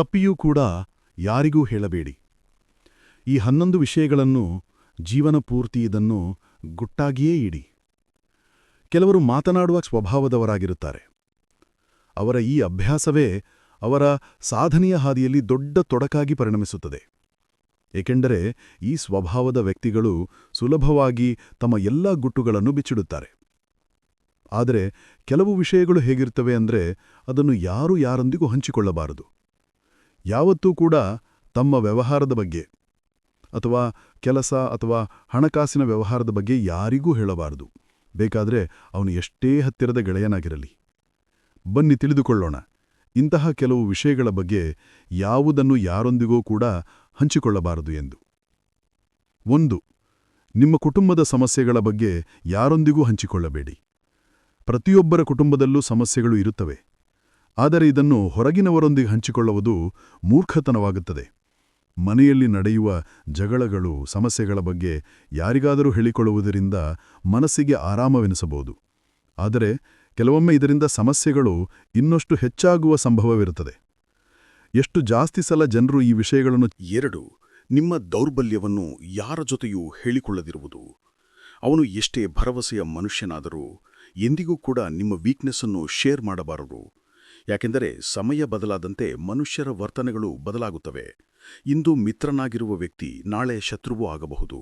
ತಪ್ಪಿಯೂ ಕೂಡ ಯಾರಿಗೂ ಹೇಳಬೇಡಿ. ಈ ಹನ್ನೊಂದು ವಿಷಯಗಳನ್ನು ಜೀವನ ಪೂರ್ತಿ ಇದನ್ನು ಗುಟ್ಟಾಗಿಯೇ ಇಡಿ. ಕೆಲವರು ಮಾತನಾಡುವ ಸ್ವಭಾವದವರಾಗಿರುತ್ತಾರೆ. ಅವರ ಈ ಅಭ್ಯಾಸವೇ ಅವರ ಸಾಧನೆಯ ಹಾದಿಯಲ್ಲಿ ದೊಡ್ಡ ತೊಡಕಾಗಿ ಪರಿಣಮಿಸುತ್ತದೆ. ಏಕೆಂದರೆ ಈ ಸ್ವಭಾವದ ವ್ಯಕ್ತಿಗಳು ಸುಲಭವಾಗಿ ತಮ್ಮ ಎಲ್ಲಾ ಗುಟ್ಟುಗಳನ್ನು ಬಿಚ್ಚಿಡುತ್ತಾರೆ. ಆದರೆ ಕೆಲವು ವಿಷಯಗಳು ಹೇಗಿರುತ್ತವೆ ಅಂದರೆ ಅದನ್ನು ಯಾರು ಯಾರೊಂದಿಗೂ ಹಂಚಿಕೊಳ್ಳಬಾರದು. ಯಾವತ್ತೂ ಕೂಡ ತಮ್ಮ ವ್ಯವಹಾರದ ಬಗ್ಗೆ ಅಥವಾ ಕೆಲಸ ಅಥವಾ ಹಣಕಾಸಿನ ವ್ಯವಹಾರದ ಬಗ್ಗೆ ಯಾರಿಗೂ ಹೇಳಬಾರದು. ಬೇಕಾದರೆ ಅವನು ಎಷ್ಟೇ ಹತ್ತಿರದ ಗೆಳೆಯನಾಗಿರಲಿ. ಬನ್ನಿ ತಿಳಿದುಕೊಳ್ಳೋಣ. ಇಂತಹ ಕೆಲವು ವಿಷಯಗಳ ಬಗ್ಗೆ ಯಾವುದನ್ನು ಯಾರೊಂದಿಗೂ ಕೂಡ ಹಂಚಿಕೊಳ್ಳಬಾರದು ಎಂದು. ಒಂದು, ನಿಮ್ಮ ಕುಟುಂಬದ ಸಮಸ್ಯೆಗಳ ಬಗ್ಗೆ ಯಾರೊಂದಿಗೂ ಹಂಚಿಕೊಳ್ಳಬೇಡಿ. ಪ್ರತಿಯೊಬ್ಬರ ಕುಟುಂಬದಲ್ಲೂ ಸಮಸ್ಯೆಗಳು ಇರುತ್ತವೆ. ಆದರೆ ಇದನ್ನು ಹೊರಗಿನವರೊಂದಿಗೆ ಹಂಚಿಕೊಳ್ಳುವುದು ಮೂರ್ಖತನವಾಗುತ್ತದೆ. ಮನೆಯಲ್ಲಿ ನಡೆಯುವ ಜಗಳಗಳು, ಸಮಸ್ಯೆಗಳ ಬಗ್ಗೆ ಯಾರಿಗಾದರೂ ಹೇಳಿಕೊಳ್ಳುವುದರಿಂದ ಮನಸ್ಸಿಗೆ ಆರಾಮವೆನಿಸಬಹುದು. ಆದರೆ ಕೆಲವೊಮ್ಮೆ ಇದರಿಂದ ಸಮಸ್ಯೆಗಳು ಇನ್ನಷ್ಟು ಹೆಚ್ಚಾಗುವ ಸಂಭವವಿರುತ್ತದೆ. ಎಷ್ಟು ಜಾಸ್ತಿ ಸಲ ಜನರು ಈ ವಿಷಯಗಳನ್ನು ಎರಡು, ನಿಮ್ಮ ದೌರ್ಬಲ್ಯವನ್ನು ಯಾರ ಜೊತೆಯೂ ಹೇಳಿಕೊಳ್ಳದಿರುವುದು. ಅವನು ಎಷ್ಟೇ ಭರವಸೆಯ ಮನುಷ್ಯನಾದರೂ ಎಂದಿಗೂ ಕೂಡ ನಿಮ್ಮ ವೀಕ್ನೆಸ್ಸನ್ನು ಶೇರ್ ಮಾಡಬಾರದು. ಯಾಕೆಂದರೆ ಸಮಯ ಬದಲಾದಂತೆ ಮನುಷ್ಯರ ವರ್ತನೆಗಳು ಬದಲಾಗುತ್ತವೆ. ಇಂದು ಮಿತ್ರನಾಗಿರುವ ವ್ಯಕ್ತಿ ನಾಳೆ ಶತ್ರುವೂ ಆಗಬಹುದು.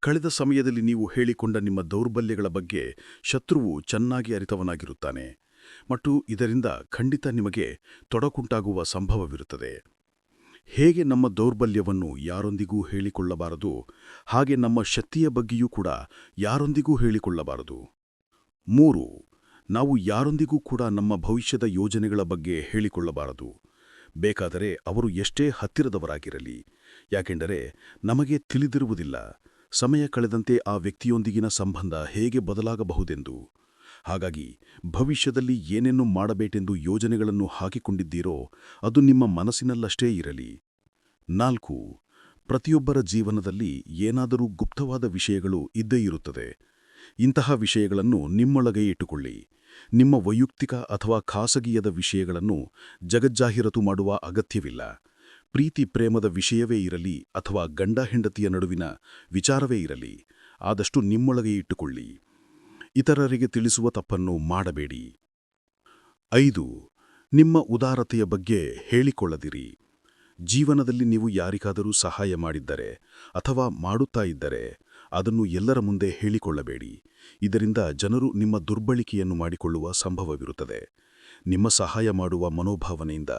ಕಳೆದ ಸಮಯದಲ್ಲಿ ನೀವು ಹೇಳಿಕೊಂಡ ನಿಮ್ಮ ದೌರ್ಬಲ್ಯಗಳ ಬಗ್ಗೆ ಶತ್ರುವು ಚೆನ್ನಾಗಿ ಅರಿತವನಾಗಿರುತ್ತಾನೆ. ಮತ್ತು ಇದರಿಂದ ಖಂಡಿತ ನಿಮಗೆ ತೊಡಕುಂಟಾಗುವ ಸಂಭವವಿರುತ್ತದೆ. ಹೇಗೆ ನಮ್ಮ ದೌರ್ಬಲ್ಯವನ್ನು ಯಾರೊಂದಿಗೂ ಹೇಳಿಕೊಳ್ಳಬಾರದು, ಹಾಗೆ ನಮ್ಮ ಶಕ್ತಿಯ ಬಗ್ಗೆಯೂ ಕೂಡ ಯಾರೊಂದಿಗೂ ಹೇಳಿಕೊಳ್ಳಬಾರದು. ಮೂರು ನಾವು ಯಾರೊಂದಿಗೂ ಕೂಡ ನಮ್ಮ ಭವಿಷ್ಯದ ಯೋಜನೆಗಳ ಬಗ್ಗೆ ಹೇಳಿಕೊಳ್ಳಬಾರದು. ಬೇಕಾದರೆ ಅವರು ಎಷ್ಟೇ ಹತ್ತಿರದವರಾಗಿರಲಿ. ಯಾಕೆಂದರೆ ನಮಗೆ ತಿಳಿದಿರುವುದಿಲ್ಲ. ಸಮಯ ಕಳೆದಂತೆ ಆ ವ್ಯಕ್ತಿಯೊಂದಿಗಿನ ಸಂಬಂಧ ಹೇಗೆ ಬದಲಾಗಬಹುದೆಂದು. ಹಾಗಾಗಿ ಭವಿಷ್ಯದಲ್ಲಿ ಏನೇನು ಮಾಡಬೇಕೆಂದು ಯೋಜನೆಗಳನ್ನು ಹಾಕಿಕೊಂಡಿದ್ದೀರೋ ಅದು ನಿಮ್ಮ ಮನಸ್ಸಿನಲ್ಲಷ್ಟೇ ಇರಲಿ. ನಾಲ್ಕು, ಪ್ರತಿಯೊಬ್ಬರ ಜೀವನದಲ್ಲಿ ಏನಾದರೂ ಗುಪ್ತವಾದ ವಿಷಯಗಳು ಇದ್ದೇ ಇರುತ್ತದೆ. ಇಂತಹ ವಿಷಯಗಳನ್ನು ನಿಮ್ಮೊಳಗೆ ಇಟ್ಟುಕೊಳ್ಳಿ. ನಿಮ್ಮ ವೈಯಕ್ತಿಕ ಅಥವಾ ಖಾಸಗಿಯದ ವಿಷಯಗಳನ್ನು ಜಗಜ್ಜಾಹಿರತು ಮಾಡುವ ಅಗತ್ಯವಿಲ್ಲ. ಪ್ರೀತಿ ಪ್ರೇಮದ ವಿಷಯವೇ ಇರಲಿ ಅಥವಾ ಗಂಡ ಹೆಂಡತಿಯ ನಡುವಿನ ವಿಚಾರವೇ ಇರಲಿ, ಆದಷ್ಟು ನಿಮ್ಮೊಳಗೆ ಇಟ್ಟುಕೊಳ್ಳಿ. ಇತರರಿಗೆ ತಿಳಿಸುವ ತಪ್ಪನ್ನು ಮಾಡಬೇಡಿ. ಐದು, ನಿಮ್ಮ ಉದಾರತೆಯ ಬಗ್ಗೆ ಹೇಳಿಕೊಳ್ಳದಿರಿ. ಜೀವನದಲ್ಲಿ ನೀವು ಯಾರಿಗಾದರೂ ಸಹಾಯ ಮಾಡಿದ್ದರೆ ಅಥವಾ ಮಾಡುತ್ತಾ ಇದ್ದರೆ ಅದನ್ನು ಎಲ್ಲರ ಮುಂದೆ ಹೇಳಿಕೊಳ್ಳಬೇಡಿ. ಇದರಿಂದ ಜನರು ನಿಮ್ಮ ದುರ್ಬಳಿಕೆಯನ್ನು ಮಾಡಿಕೊಳ್ಳುವ ಸಂಭವವಿರುತ್ತದೆ. ನಿಮ್ಮ ಸಹಾಯ ಮಾಡುವ ಮನೋಭಾವನೆಯಿಂದ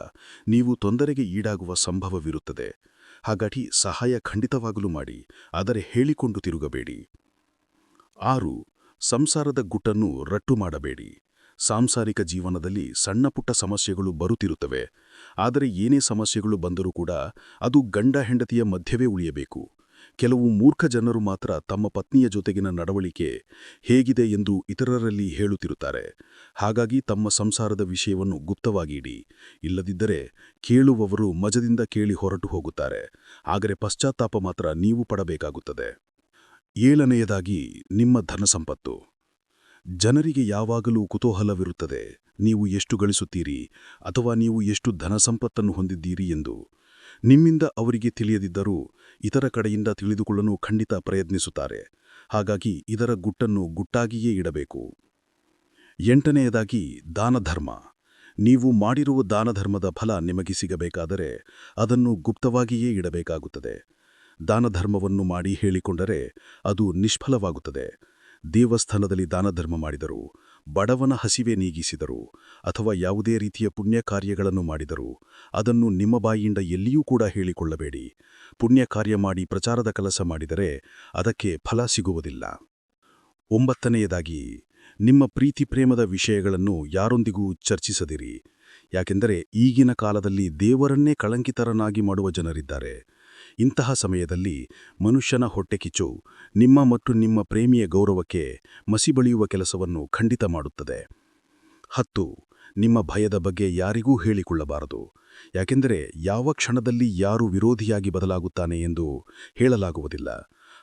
ನೀವು ತೊಂದರೆಗೆ ಈಡಾಗುವ ಸಂಭವವಿರುತ್ತದೆ. ಹಾಗಾಗಿ ಸಹಾಯ ಖಂಡಿತವಾಗಲು ಮಾಡಿ, ಆದರೆ ಹೇಳಿಕೊಂಡು ತಿರುಗಬೇಡಿ. ಆರು, ಸಂಸಾರದ ಗುಟ್ಟನ್ನು ರಟ್ಟು ಮಾಡಬೇಡಿ. ಸಾಂಸಾರಿಕ ಜೀವನದಲ್ಲಿ ಸಣ್ಣಪುಟ್ಟ ಸಮಸ್ಯೆಗಳು ಬರುತ್ತಿರುತ್ತವೆ. ಆದರೆ ಏನೇ ಸಮಸ್ಯೆಗಳು ಬಂದರೂ ಕೂಡ ಅದು ಗಂಡ ಹೆಂಡತಿಯ ಮಧ್ಯವೇ ಉಳಿಯಬೇಕು. ಕೆಲವು ಮೂರ್ಖ ಜನರು ಮಾತ್ರ ತಮ್ಮ ಪತ್ನಿಯ ಜೊತೆಗಿನ ನಡವಳಿಕೆ ಹೇಗಿದೆ ಎಂದು ಇತರರಲ್ಲಿ ಹೇಳುತ್ತಿರುತ್ತಾರೆ. ಹಾಗಾಗಿ ತಮ್ಮ ಸಂಸಾರದ ವಿಷಯವನ್ನು ಗುಪ್ತವಾಗಿ ಇಡಿ. ಇಲ್ಲದಿದ್ದರೆ ಕೇಳುವವರು ಮಜದಿಂದ ಕೇಳಿ ಹೊರಟು ಹೋಗುತ್ತಾರೆ. ಆದರೆ ಪಶ್ಚಾತ್ತಾಪ ಮಾತ್ರ ನೀವು ಪಡಬೇಕಾಗುತ್ತದೆ. ಏಳನೆಯದಾಗಿ, ನಿಮ್ಮ ಧನಸಂಪತ್ತು ಜನರಿಗೆ ಯಾವಾಗಲೂ ಕುತೂಹಲವಿರುತ್ತದೆ. ನೀವು ಎಷ್ಟು ಗಳಿಸುತ್ತೀರಿ ಅಥವಾ ನೀವು ಎಷ್ಟು ಧನಸಂಪತ್ತನ್ನು ಹೊಂದಿದ್ದೀರಿ ಎಂದು. ನಿಮ್ಮಿಂದ ಅವರಿಗೆ ತಿಳಿಯದಿದ್ದರೂ ಇತರ ಕಡೆಯಿಂದ ತಿಳಿದುಕೊಳ್ಳಲು ಖಂಡಿತ ಪ್ರಯತ್ನಿಸುತ್ತಾರೆ. ಹಾಗಾಗಿ ಇದರ ಗುಟ್ಟನ್ನು ಗುಟ್ಟಾಗಿಯೇ ಇಡಬೇಕು. ಎಂಟನೆಯದಾಗಿ, ದಾನಧರ್ಮ. ನೀವು ಮಾಡಿರುವ ದಾನಧರ್ಮದ ಫಲ ನಿಮಗೆ ಸಿಗಬೇಕಾದರೆ ಅದನ್ನು ಗುಪ್ತವಾಗಿಯೇ ಇಡಬೇಕಾಗುತ್ತದೆ. ದಾನಧರ್ಮವನ್ನು ಮಾಡಿ ಹೇಳಿಕೊಂಡರೆ ಅದು ನಿಷ್ಫಲವಾಗುತ್ತದೆ. ದೇವಸ್ಥಾನದಲ್ಲಿ ದಾನಧರ್ಮ ಮಾಡಿದರು ಬಡವನ ಹಸಿವೆ ನೀಗಿಸಿದರು ಅಥವಾ ಯಾವುದೇ ರೀತಿಯ ಪುಣ್ಯ ಕಾರ್ಯಗಳನ್ನು ಮಾಡಿದರು, ಅದನ್ನು ನಿಮ್ಮ ಬಾಯಿಯಿಂದ ಎಲ್ಲಿಯೂ ಕೂಡ ಹೇಳಿಕೊಳ್ಳಬೇಡಿ. ಪುಣ್ಯ ಕಾರ್ಯ ಮಾಡಿ ಪ್ರಚಾರದ ಕೆಲಸ ಮಾಡಿದರೆ ಅದಕ್ಕೆ ಫಲ ಸಿಗುವುದಿಲ್ಲ. ಒಂಬತ್ತನೆಯದಾಗಿ, ನಿಮ್ಮ ಪ್ರೀತಿ ಪ್ರೇಮದ ವಿಷಯಗಳನ್ನು ಯಾರೊಂದಿಗೂ ಚರ್ಚಿಸದಿರಿ. ಯಾಕೆಂದರೆ ಈಗಿನ ಕಾಲದಲ್ಲಿ ದೇವರನ್ನೇ ಕಳಂಕಿತರನಾಗಿ ಮಾಡುವ ಜನರಿದ್ದಾರೆ. ಇಂತಹ ಸಮಯದಲ್ಲಿ ಮನುಷ್ಯನ ಹೊಟ್ಟೆ ಕಿಚ್ಚು ನಿಮ್ಮ ಮತ್ತು ನಿಮ್ಮ ಪ್ರೇಮಿಯ ಗೌರವಕ್ಕೆ ಮಸಿಬಳಿಯುವ ಕೆಲಸವನ್ನು ಖಂಡಿತ ಮಾಡುತ್ತದೆ. ಹತ್ತು, ನಿಮ್ಮ ಭಯದ ಬಗ್ಗೆ ಯಾರಿಗೂ ಹೇಳಿಕೊಳ್ಳಬಾರದು. ಯಾಕೆಂದರೆ ಯಾವ ಕ್ಷಣದಲ್ಲಿ ಯಾರು ವಿರೋಧಿಯಾಗಿ ಬದಲಾಗುತ್ತಾನೆ ಎಂದು ಹೇಳಲಾಗುವುದಿಲ್ಲ.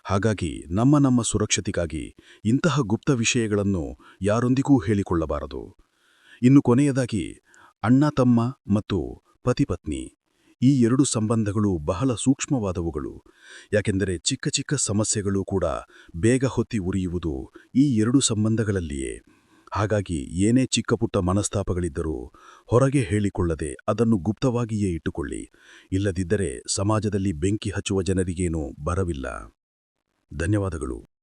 ಹಾಗಾಗಿ ನಮ್ಮ ನಮ್ಮ ಸುರಕ್ಷತೆಗಾಗಿ ಇಂತಹ ಗುಪ್ತ ವಿಷಯಗಳನ್ನು ಯಾರೊಂದಿಗೂ ಹೇಳಿಕೊಳ್ಳಬಾರದು. ಇನ್ನು ಕೊನೆಯದಾಗಿ ಅಣ್ಣ ತಮ್ಮ ಮತ್ತು ಪತಿಪತ್ನಿ ಈ ಎರಡು ಸಂಬಂಧಗಳು ಬಹಳ ಸೂಕ್ಷ್ಮವಾದವುಗಳು. ಯಾಕೆಂದರೆ ಚಿಕ್ಕ ಚಿಕ್ಕ ಸಮಸ್ಯೆಗಳು ಕೂಡ ಬೇಗ ಹೊತ್ತಿ ಉರಿಯುವುದು ಈ ಎರಡು ಸಂಬಂಧಗಳಲ್ಲಿಯೇ. ಹಾಗಾಗಿ ಏನೇ ಚಿಕ್ಕಪುಟ್ಟ ಮನಸ್ತಾಪಗಳಿದ್ದರೂ ಹೊರಗೆ ಹೇಳಿಕೊಳ್ಳದೆ ಅದನ್ನು ಗುಪ್ತವಾಗಿಯೇ ಇಟ್ಟುಕೊಳ್ಳಿ. ಇಲ್ಲದಿದ್ದರೆ ಸಮಾಜದಲ್ಲಿ ಬೆಂಕಿ ಹಚ್ಚುವ ಜನರಿಗೇನೂ ಬರವಿಲ್ಲ. ಧನ್ಯವಾದಗಳು.